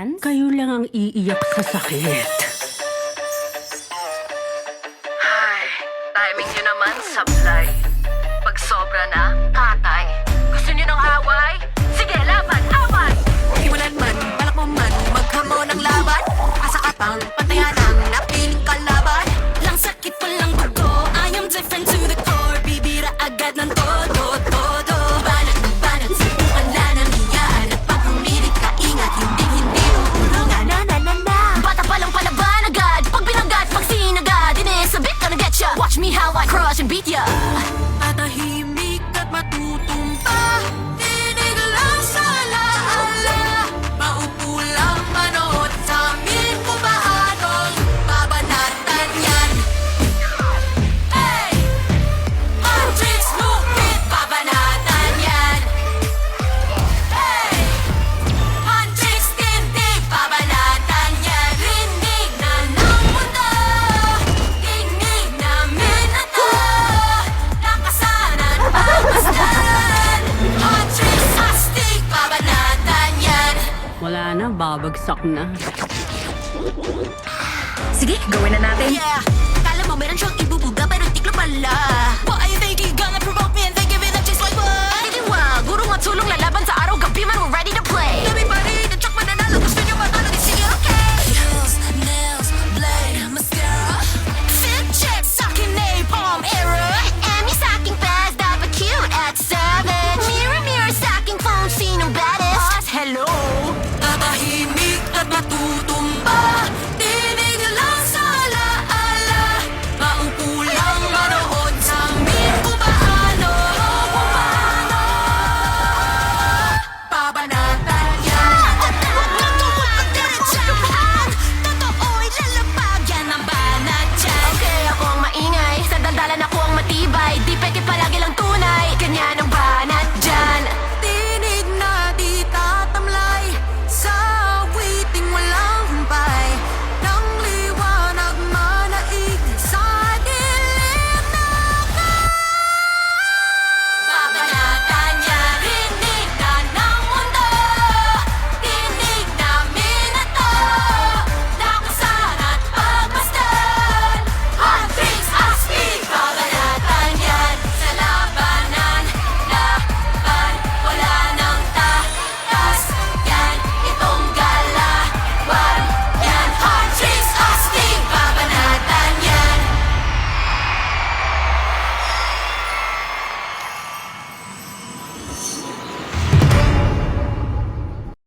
Kayo lang ang iiyak sa sakit. Ay, timing nyo naman, sablay. Pag sobra na, katay. Gusto nyo ng away? Sige, laban, away! Iwanan man, balak mo man, maghamo ng laban Asa ka pang pantayan ang napiling kalaban Lang sakit walang dugo, I am different to the core Bibira agad ng todo, Wala na, babagsak na. Sige, gawin na natin. Yeah, kala mo meron siyang ibubuga pero tiklo pala you